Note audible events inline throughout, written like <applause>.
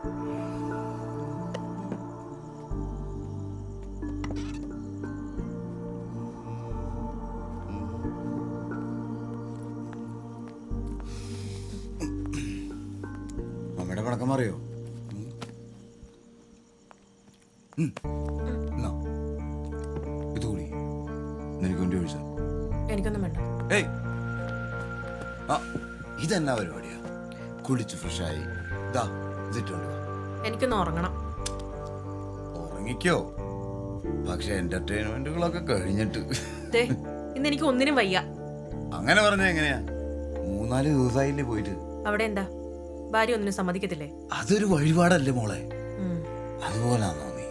അമ്മയുടെ പടക്കം. എന്നാ, ഇത്. കൂടി നിനക്ക് വേണ്ടി ഒഴിച്ച. എനിക്കൊന്നും വേണ്ട. ഏയ്. ആ ഇതെന്നാ പരിപാടിയാ? കുളിച്ച് ഫ്രഷായി ഇതിട്ടുണ്ട് എനിക്കൊന്ന് ഉറങ്ങണം. ഉറങ്ങിക്കോ. പക്ഷെ എന്റർടൈൻമെന്റുകളൊക്കെ കഴിഞ്ഞിട്ട്. ഇന്ന് എനിക്ക് ഒന്നിനും വയ്യ. അങ്ങനെ പറഞ്ഞ എങ്ങനെയാ? മൂന്നാൽ ദിവസമായില്ലേ പോയിട്ട്. അവിടെ എന്താ? ഭാര്യ ഒന്നിനും സമ്മതിക്കത്തില്ലേ? അതൊരു വഴിപാടല്ലേ മോളെ. അതുപോലാണോ നീ?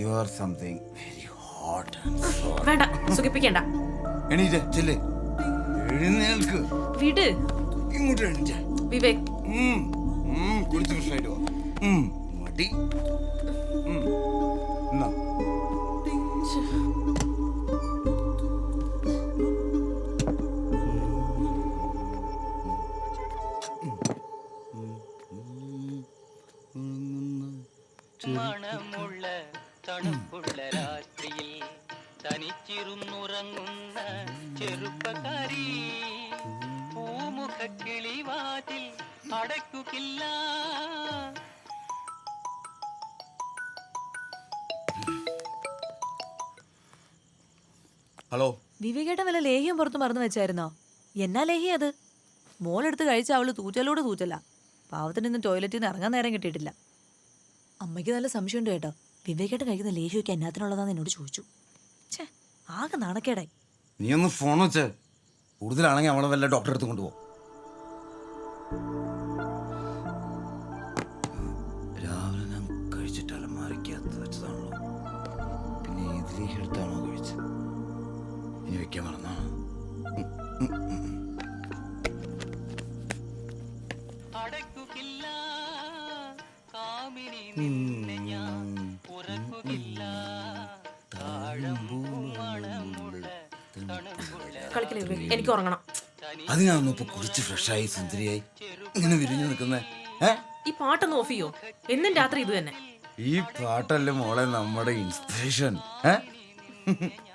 You are something very hot വേണ്ട സുഖിപ്പിക്കണ്ട. എണീറ്റേ ചെല്ലേ. എഴുന്നേൽക്ക്. വിട്. ഇങ്ങോട്ട് എണീറ്റേ. വിവേക്. ഉം, ഉം, കുളിച്ച് ഫ്രഷായിട്ട് വാ ഉം, മടി എന്നാ. ഹലോ. വിവേകേട്ടൻ വല്ല ലേഹ്യം പുറത്ത് മറന്നു വെച്ചായിരുന്നോ? എന്നാ ലേഹ്യം അത്? മോളെടുത്ത് കഴിച്ച അവൾ തൂച്ചലോട് തൂച്ചല്ല പാവത്തിന് ഇന്ന് ടോയ്ലറ്റിൽ നിന്ന് ഇറങ്ങാൻ നേരം കിട്ടിയിട്ടില്ല. അമ്മയ്ക്ക് നല്ല സംശയമുണ്ട് കേട്ടോ. വിവേകേട്ടൻ കഴിക്കുന്ന ലേഹ്യമൊക്കെ എന്നാത്തിനുള്ളതാന്ന് എന്നോട് ചോദിച്ചു. ഛേ ആകെ നാണക്കേടായി. നീ ഒന്ന് ഫോൺ വെച്ച് കൂടുതലാണെങ്കിൽ അവളെ വല്ല ഡോക്ടറെ അടുത്ത് കൊണ്ടുപോകും രാവിലെ ഞാൻ കഴിച്ചിട്ട് അലമാരിക്കകത്ത് വെച്ചതാണല്ലോ. പിന്നെ ഇതിലേക്ക് എടുത്താണോ? വെക്കാൻ മറന്നാ നിന്നെ ഞാൻ ഉറക്കുകില്ല. കളിക്കില്ല എനിക്ക് ഉറങ്ങണം. അതിനാണോ ഇപ്പൊ കുളിച്ച് ഫ്രഷായി സുന്ദരിയായി. ഇങ്ങനെ വിരിഞ്ഞു നിൽക്കുന്നേ. ഈ പാട്ടൊന്ന് ഓഫ് ചെയ്യോ? എന്നും രാത്രി ഇത് തന്നെ. ഈ പാട്ടല്ലേ മോളെ നമ്മുടെ ഇൻസ്പിറേഷൻ ഏ? ഓ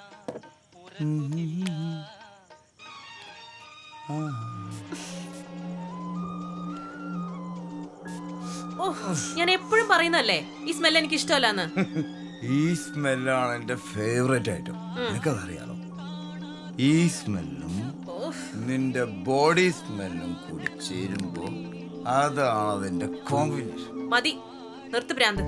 ഞാൻ എപ്പോഴും പറയുന്നല്ലേ ഈ സ്മെൽ എനിക്ക് ഇഷ്ടമല്ലാന്ന്. <laughs> ഈ സ്മെല്ലാണ് എന്റെ ഫേവറേറ്റ് ഐറ്റം നിനക്കതറിയാലോ? ഈ സ്മെല്ലും നിന്റെ ബോഡി സ്മെല്ലും കൂടി ചേരുമ്പോ അതാണ് അതിന്റെ കോമ്പിനേഷൻ മതി നിർത്ത് ഭ്രാന്ത്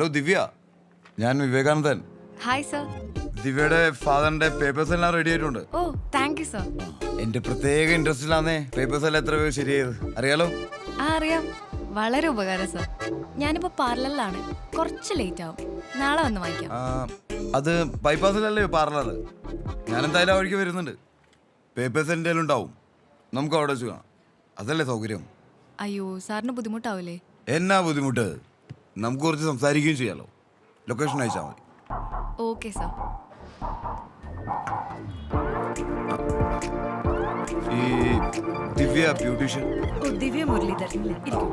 ഹലോ ദിവ്യ. ഞാൻ വിവേകാനന്ദൻ. ഹായ് സർ ദിവ്യയുടെ ഫാദറിന്റെ പേപ്പേഴ്സ് എല്ലാം റെഡി ആയിട്ടുണ്ട്. ഓ താങ്ക് യു സർ എന്റെ പ്രത്യേക ഇൻട്രസ്റ്റിലാന്നേ പേപ്പേഴ്സ് എല്ലാം എത്ര പേര് ശരിയായത് അറിയാലോ? ആ അറിയാം. വളരെ ഉപകാരം സർ ഞാനിപ്പോ പാർലറിലാണ് കുറച്ച് ലേറ്റ് ആവും. നാളെ വന്ന് വാങ്ങിക്കാം. ആ, അത് ബൈപ്പാസിലല്ലേ പാർലർ ഞാൻ എന്തായാലും വഴിക്ക് വരുന്നുണ്ട്. പേപ്പേഴ്സ് എന്റെ ഉണ്ടാവും. നമുക്ക് അവിടെ വെച്ച് കാണാം. അതല്ലേ സൗകര്യം? അയ്യോ സാറിന് ബുദ്ധിമുട്ടാവില്ലേ? എന്നാ ബുദ്ധിമുട്ട്? നമുക്ക് കുറച്ച് സംസാരിക്കുകയും ചെയ്യാലോ. ലൊക്കേഷൻ അയച്ചാൽ മതി. ഓക്കെ സർ ഈ ദിവ്യ ബ്യൂട്ടീഷ്യൻ. ഓ ദിവ്യ മുരളീധരൻ ഇരിക്കൂ,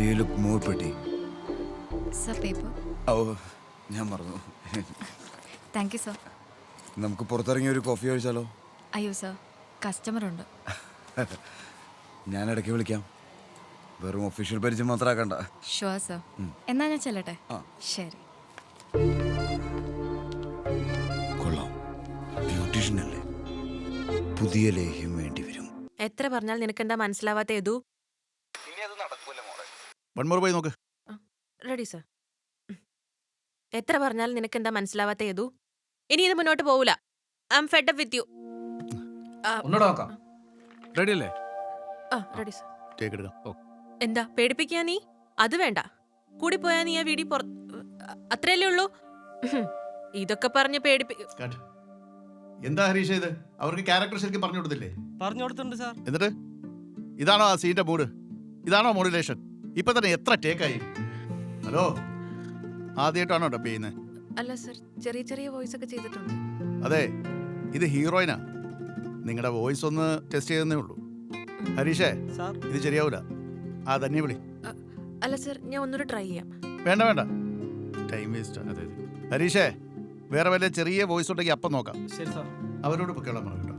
വിളിക്കൂ. ഡീൽ മൂവപ്പെട്ടി സർ പേപ്പർ ഓ ഞാൻ മറന്നു. താങ്ക് യു സർ നമുക്ക് പുറത്തിറങ്ങി ഒരു കോഫി കഴിച്ചാലോ? അയ്യോ സർ കസ്റ്റമർ ഉണ്ട്. ഞാൻ ഇടയ്ക്ക് വിളിക്കാം. വെറും ഒഫീഷ്യൽ പരിചയം മാത്രമാക്കണ്ട ഷുവർ സർ എന്നാ ഞാൻ ചെല്ലട്ടെ? ആ. ശരി. കൊള്ളാം. ബ്യൂട്ടീഷ്യൻ അല്ലേ? പുതിയ ലേഹ്യം വേണ്ടി വരും എത്ര പറഞ്ഞാൽ നിനക്കെന്താ മനസ്സിലാവാത്ത പോയി നോക്ക്. റെഡി സർ എത്ര പറഞ്ഞാലും നിനക്ക് എന്താ മനസ്സിലാവാത്ത ഏതു? ഇനി ഇത് മുന്നോട്ട് പോവില്ല I'm fed with you ഒന്നുകൂടെ നോക്കാം. റെഡി അല്ലേ? ആ റെഡി സർ ടേക്ക് എടുക്കാം. എന്താ പേടിപ്പിക്കാ നീ? അത് വേണ്ട. കൂടി പോയാ നീ ആ വീടി പുറ അത്രയല്ലേ ഉള്ളൂ. ഇതൊക്കെ പറഞ്ഞ് പേടിപ്പിക്കും എന്താ ഹരീഷ ഇത്? അവർക്ക് ക്യാരക്ടർ ശരിക്കും പറഞ്ഞു കൊടുത്തില്ലേ? പറഞ്ഞു കൊടുത്തിട്ടുണ്ട് സാർ എന്നിട്ട്? ഇതാണോ ആ സീന്റെ മൂഡ് ഇതാണോ മോഡുലേഷൻ ഇപ്പൊ തന്നെ എത്ര ടേക്കായി? ഹലോ? ആദ്യമായിട്ടാണോ ഡബ് ചെയ്യുന്നത് അല്ല സർ ചെറിയ ചെറിയ വോയിസ് ഒക്കെ ചെയ്തിട്ടുണ്ട്. അതെ ഇത് ഹീറോയിനാ. നിങ്ങളുടെ വോയിസ് ഒന്ന് ടെസ്റ്റ് ചെയ്തേ ഉള്ളൂ. ഹരീഷേ സാർ. ഇത് ശരിയാവൂല. ആ തന്നെ വിളി. അല്ല സർ ഞാൻ ഒന്നുകൂടെ ട്രൈ ചെയ്യാം. വേണ്ട വേണ്ട. ടൈം വേസ്റ്റ് അതെ ഹരീഷേ വേറെ വല്ല ചെറിയ വോയിസ് ഉണ്ടെങ്കിൽ അപ്പം നോക്കാം. ശരി സർ. അവരോട് പൊക്കോളാൻ പറഞ്ഞു കേട്ടോ.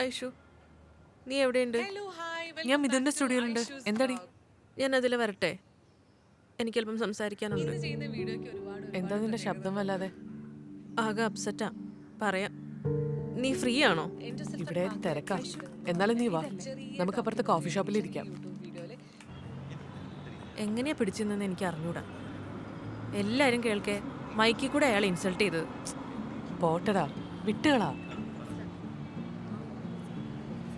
ഐഷു നീ എവിടെയുണ്ട്? ഞാൻ മിഥുന്റെ സ്റ്റുഡിയോയിലുണ്ട്. എന്താടി? ഞാൻ അതിൽ വരട്ടെ. എനിക്ക് അല്പം സംസാരിക്കാനുണ്ട് എന്താ നിന്റെ ശബ്ദം വല്ലാതെ? ആകെ അപ്സെറ്റാ. പറയാം. നീ ഫ്രീ ആണോ ഇവിടെ തിരക്കാ. എന്നാലും നീ വാ. നമുക്ക് അപ്പുറത്തെ കോഫി ഷോപ്പിൽ ഇരിക്കാം. എങ്ങനെയാ പിടിച്ചെന്ന് എനിക്ക് അറിഞ്ഞൂടാ എല്ലാരും കേൾക്കെ മൈക്കിൽ കൂടെ അയാൾ ഇൻസൾട്ട് ചെയ്തത്. പോട്ടടാ. വിട്ടുകളാ.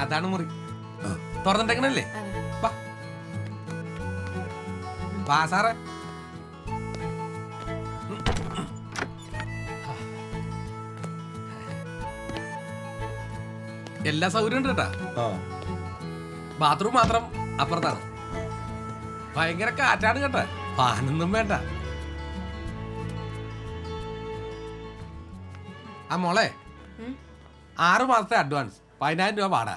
അതാണ് മുറി. തുറന്നിട്ടേക്കണല്ലേ? വാ. വാ സാറേ. എല്ലാ സൗകര്യം ഉണ്ട് കേട്ടാ. ബാത്റൂം മാത്രം അപ്പുറത്താണ്. ഭയങ്കര കാറ്റാണ് കേട്ടാ. ഫാനൊന്നും വേണ്ട. ആ മോളെ ആറു മാസത്തെ അഡ്വാൻസ് പതിനായിരം രൂപ വാടാ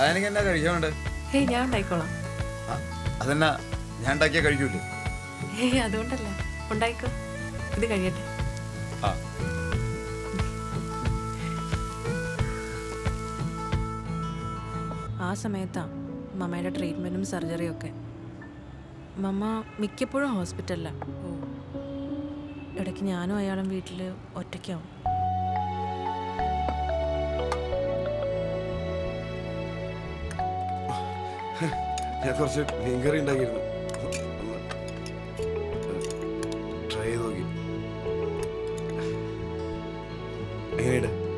ഡാനിക്ക് എന്നാ കഴിക്കാനുണ്ട് ഹേയ് ഞാൻ ഉണ്ടായിക്കോളാം. അതെന്നാ? ഞാൻ ഉണ്ടാക്കിയാ കഴിക്കൂലേ? ഹേയ് അതുകൊണ്ടല്ല. ഉണ്ടായിക്കോ. ഇത് കഴിയട്ടെ. ആ. ആ സമയത്താ മമ്മയുടെ ട്രീറ്റ്മെന്റും സർജറിയും ഒക്കെ. മമ്മ മിക്കപ്പോഴും ഹോസ്പിറ്റലിലാണ് ഇടയ്ക്ക് ഞാനും അയാളും വീട്ടിൽ ഒറ്റയ്ക്കാവും. ഞാൻ കുറച്ച് മീൻകറി ഉണ്ടാക്കിയിരുന്നു. ട്രൈ ചെയ്ത് നോക്കി. എങ്ങനെയുണ്ട്?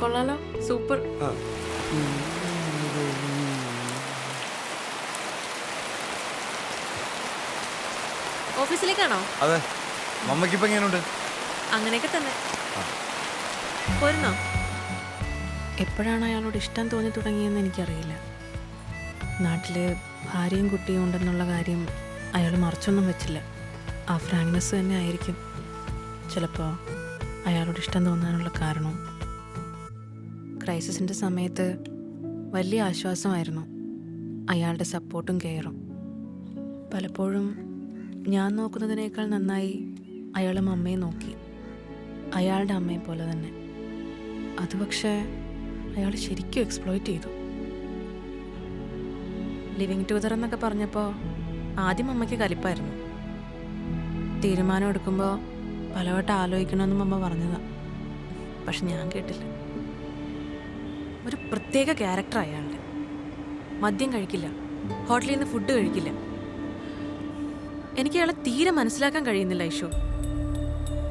കൊള്ളാലോ സൂപ്പർ. ആ. ഓഫീസിലേക്കാണോ? അതെ. മമ്മയ്ക്കിപ്പോ എങ്ങനെയുണ്ട്? അങ്ങനെയൊക്കെ തന്നെ. പോരുന്നോ? എപ്പോഴാണ് അയാളോട് ഇഷ്ടം തോന്നി തുടങ്ങിയെന്ന് എനിക്കറിയില്ല. നാട്ടിൽ ഭാര്യയും കുട്ടിയും ഉണ്ടെന്നുള്ള കാര്യം അയാൾ മറച്ചൊന്നും വെച്ചില്ല. ആ ഫ്രാങ്ക്നെസ് തന്നെ ആയിരിക്കും. ചിലപ്പോൾ അയാളോട് ഇഷ്ടം തോന്നാനുള്ള കാരണവും ക്രൈസിസിന്റെ സമയത്ത് വലിയ ആശ്വാസമായിരുന്നു. അയാളുടെ സപ്പോർട്ടും കെയറും. പലപ്പോഴും ഞാൻ നോക്കുന്നതിനേക്കാൾ നന്നായി അയാളും അമ്മയെ നോക്കി. അയാളുടെ അമ്മയെ പോലെ തന്നെ. അത് പക്ഷേ അയാൾ ശരിക്കും എക്സ്പ്ലോയിറ്റ് ചെയ്തു. ലിവിങ് ടുഗദർ എന്നൊക്കെ പറഞ്ഞപ്പോൾ ആദ്യം അമ്മയ്ക്ക് കലിപ്പായിരുന്നു. തീരുമാനം എടുക്കുമ്പോൾ പലവട്ടം ആലോചിക്കണമെന്നും അമ്മ പറഞ്ഞതാണ് പക്ഷെ ഞാൻ കേട്ടില്ല. ഒരു പ്രത്യേക ക്യാരക്ടർ അയാളുടെ. മദ്യം കഴിക്കില്ല. ഹോട്ടലിൽ നിന്ന് ഫുഡ് കഴിക്കില്ല. എനിക്ക് അയാളെ തീരെ മനസ്സിലാക്കാൻ കഴിയുന്നില്ല ഐഷു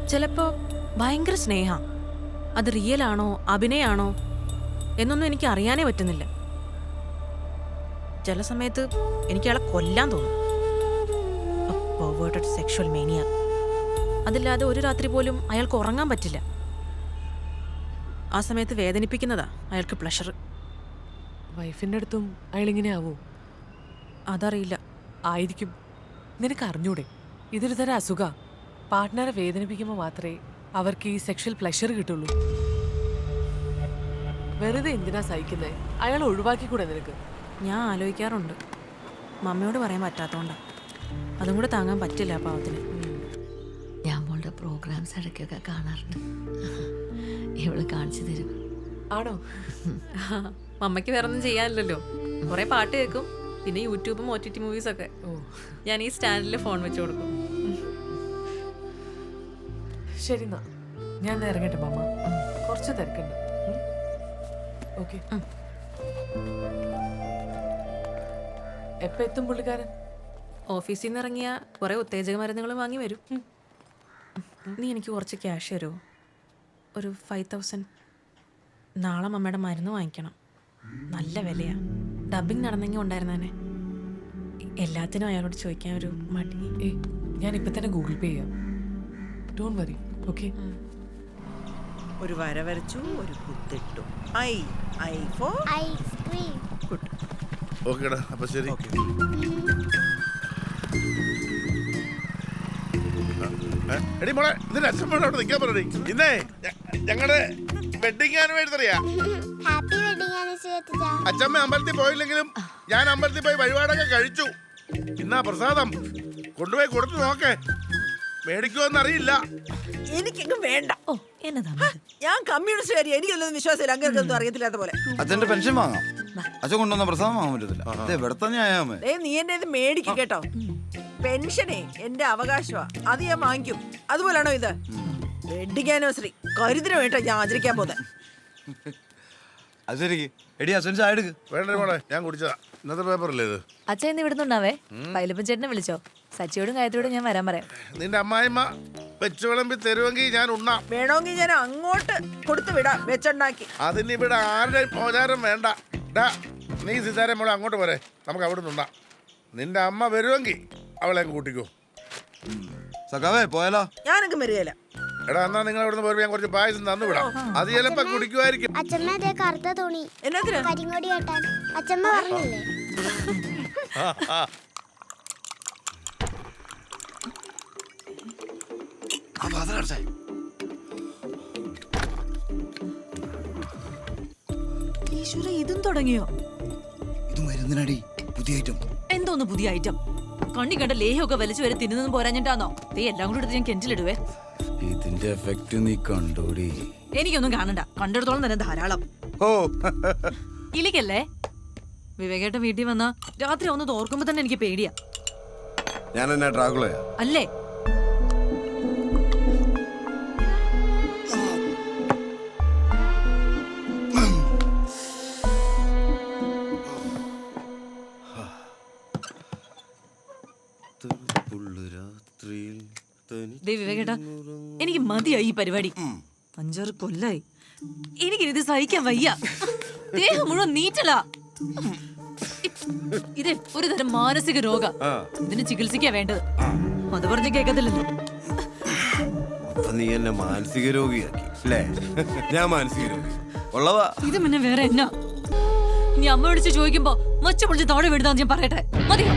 ചിലപ്പോൾ ഭയങ്കര സ്നേഹ. അത് റിയൽ ആണോ അഭിനയാണോ എന്നൊന്നും എനിക്ക് അറിയാനേ പറ്റുന്നില്ല. ചില സമയത്ത് എനിക്ക് അയാളെ കൊല്ലാൻ തോന്നും. സെക്ഷൽ മേനിയ അതില്ലാതെ ഒരു രാത്രി പോലും അയാൾക്ക് ഉറങ്ങാൻ പറ്റില്ല. ആ സമയത്ത് വേദനിപ്പിക്കുന്നതാ അയാൾക്ക് പ്ലഷർ വൈഫിന്റെ അടുത്തും അയാൾ ഇങ്ങനെ ആവോ? അതറിയില്ല. ആയിരിക്കും. നിനക്ക് അറിഞ്ഞൂടെ? ഇതൊരു തരം അസുഖ. പാർട്ട്ണറെ വേദനിപ്പിക്കുമ്പോൾ മാത്രമേ അവർക്ക് ഈ സെക്ഷൽ പ്ലഷർ കിട്ടുള്ളൂ. വെറുതെ എന്തിനാ സഹിക്കുന്നത് അയാൾ ഒഴിവാക്കിക്കൂടെ നിനക്ക്? ഞാൻ ആലോചിക്കാറുണ്ട്. മമ്മയോട് പറയാൻ പറ്റാത്തോണ്ടാ. അതും കൂടെ താങ്ങാൻ പറ്റില്ല പാവത്തിന്. ഞാൻ മോളുടെ പ്രോഗ്രാംസ് ഇടയ്ക്കൊക്കെ കാണാറുണ്ട്. ഇവൾ കാണിച്ചു തരും. ആണോ? മമ്മയ്ക്ക് വേറെ ഒന്നും ചെയ്യാനില്ലല്ലോ. കുറെ പാട്ട് കേൾക്കും. പിന്നെ യൂട്യൂബും ഒ ടി ടി മൂവീസൊക്കെ ഓ ഞാൻ ഈ സ്റ്റാൻഡിൽ ഫോൺ വെച്ച് കൊടുക്കും. ശരി എന്നാ. ഞാൻ ഇറങ്ങട്ടെ മാമ. കുറച്ച് തിരക്കുണ്ട്. ഓക്കെ. എപ്പോ എത്തും പുള്ളിക്കാരൻ? ഓഫീസിൽ നിന്ന് ഇറങ്ങിയ കുറെ ഉത്തേജക മരുന്നുകൾ വാങ്ങി വരും. നീ എനിക്ക് കുറച്ച് ക്യാഷ് തരുമോ ഒരു ഫൈവ് തൗസൻഡ് നാളെ മമ്മയുടെ മരുന്ന് വാങ്ങിക്കണം. നല്ല വിലയാ. ഡബിങ് നടന്നെങ്കിൽ ഉണ്ടായിരുന്നേനെ. എല്ലാത്തിനും അയാളോട് ചോദിക്കാൻ ഒരു മടി. ഞാൻ ഇപ്പൊ തന്നെ ഗൂഗിൾ പേ ചെയ്യാം. ഡോൺ വറി ഓക്കെ ഒരു വര വരച്ചു ഒരു കുത്തിട്ടു. I I for ice cream good ഓക്കേടാ അപ്പൊ ശരി. എടി മോളെ ഇതിന്റെ അവിടെ നിൽക്കാൻ പറയണേ ഇന്നേ ഞങ്ങളുടെ വെഡിങ് ആനിവേഴ്സറിയാ അച്ഛമ്മ അമ്പലത്തിൽ പോയില്ലെങ്കിലും ഞാൻ അമ്പലത്തിൽ പോയി വഴിപാടൊക്കെ കഴിച്ചു. ഇന്നാ പ്രസാദം. കൊണ്ടുപോയി കൊടുത്തു നോക്കേ. മേടിക്കുമെന്ന് അറിയില്ല. എനിക്കെങ്ങും വേണ്ട. ഓ എന്നതാ ഞാൻ കമ്മ്യൂണിസ്റ്റുകാരി എനിക്കൊന്നും വിശ്വാസമില്ല. അങ്ങനെയൊന്നും അറിയത്തില്ലാത്ത പോലെ. അച്ഛന്റെ പെൻഷൻ വാങ്ങാം. അച്ഛൻ കൊണ്ടുവന്ന പ്രസാദം വാങ്ങാൻ പറ്റത്തില്ല അതെ ഇവിടെ തന്നെ ആയാമേ ഏ നീ എന്റെ ഇത് മേടിക്കും കേട്ടോ. പെൻഷനേ എന്റെ അവകാശമാ അത് ഞാൻ വാങ്ങിക്കും. അതുപോലാണോ ഇത്? Wedding anniversary. കരുതിന് വേണ്ട ഞാൻ ആചരിക്കാൻ പോകുന്നത് അത് ശരിക്ക് എടി അച്ഛൻ ചായ എടുക്ക്. വേണ്ട മോളെ ഞാൻ കുടിച്ചതാ. ഇന്നത്തെ പേപ്പറല്ലേ ഇത്? അച്ഛൻ ഇന്ന് ഇവിടുന്നുണ്ടാവേ? പൈലപ്പൻ ചേട്ടനെ വിളിച്ചോ? സച്ചിയോടും ഗായത്രിയോടും ഞാൻ വരാൻ പറയാം. നിന്റെ അമ്മായിമ്മ വെച്ച് വിളമ്പി തരുമെങ്കിൽ ഞാൻ ഉണ്ണാം. വേണമെങ്കിൽ ഞാൻ അങ്ങോട്ട് കൊടുത്തു വിടാം. വെച്ചുണ്ടാക്കി. അതിന് ഇവിടെ ആരുടെ മോചാരം വേണ്ട. ഡാ നീ സിതാരം മോളെ അങ്ങോട്ട് പോരെ. നമുക്ക് അവിടെ നിന്നാ നിന്റെ അമ്മ വരുമെങ്കിൽ അവളെ കൂട്ടിക്കോ. സഖാവേ പോയാലോ? ഞാനൊക്കെ വരികയില്ല എടാ എന്നാ നിങ്ങൾ അവിടെ നിന്ന് പോരുമ്പോ ഞാൻ കുറച്ച് പായസം തന്നു വിടാം. അത് ചിലപ്പോ കുടിക്കുമായിരിക്കും. അച്ഛമ്മ അതേ കറുത്ത തുണി. കരിങ്ങോടി കെട്ടാൻ അച്ഛമ്മ പറഞ്ഞില്ലേ? ആ പാത്രം അടച്ചേ. ഈശ്വര ഇതും തുടങ്ങിയോ? ഇത് മരുന്നിനടി പുതിയ ഐറ്റം എന്തോന്ന് പുതിയ ഐറ്റം കണ്ണി കണ്ട ലേഹൊക്കെ വലിച്ചു വരെ തിന്നുന്നതും പോരാഞ്ഞിട്ടാന്നോ? ദേ എല്ലാം കൂടി എടുത്ത് ഞാൻ കെഞ്ചിലിടുവേ ഇതിന്റെ എഫക്റ്റ് നീ കണ്ടോടി. എനിക്കൊന്നും കാണണ്ട. കണ്ടെടുത്തോളം തന്നെ ധാരാളം. ഓ. ഇലിക്കല്ലേ? വിവേകേട്ട വീട്ടിൽ വന്നാ രാത്രി ഒന്ന് തോർക്കുമ്പോ തന്നെ എനിക്ക് പേടിയാ. ഞാൻ എന്നാ ഡ്രാഗുളയാ അല്ലേ? ഈ പരിപാടി അഞ്ചാറ് കൊല്ലായി. എനിക്ക് ഇത് സഹിക്കാൻ വയ്യ. ദേഹം മുഴുവൻ നീറ്റല. ഇത് ഒരു തരം മാനസിക രോഗ. ഇതിന് ചികിത്സിക്കാ വേണ്ടത്. അത് പറഞ്ഞ് കേൾക്കത്തില്ലല്ലോ നീ എന്നെ മാനസിക രോഗിയാക്കി അല്ലേ? ഞാൻ മാനസിക രോഗി. ഇത് പിന്നെ വേറെ എന്നാ? നീ അമ്മ വിളിച്ച് ചോദിക്കുമ്പോ മച്ച പൊളിച്ച് താഴെ വിടുന്ന ഞാൻ പറയട്ടെ. മതിയോ?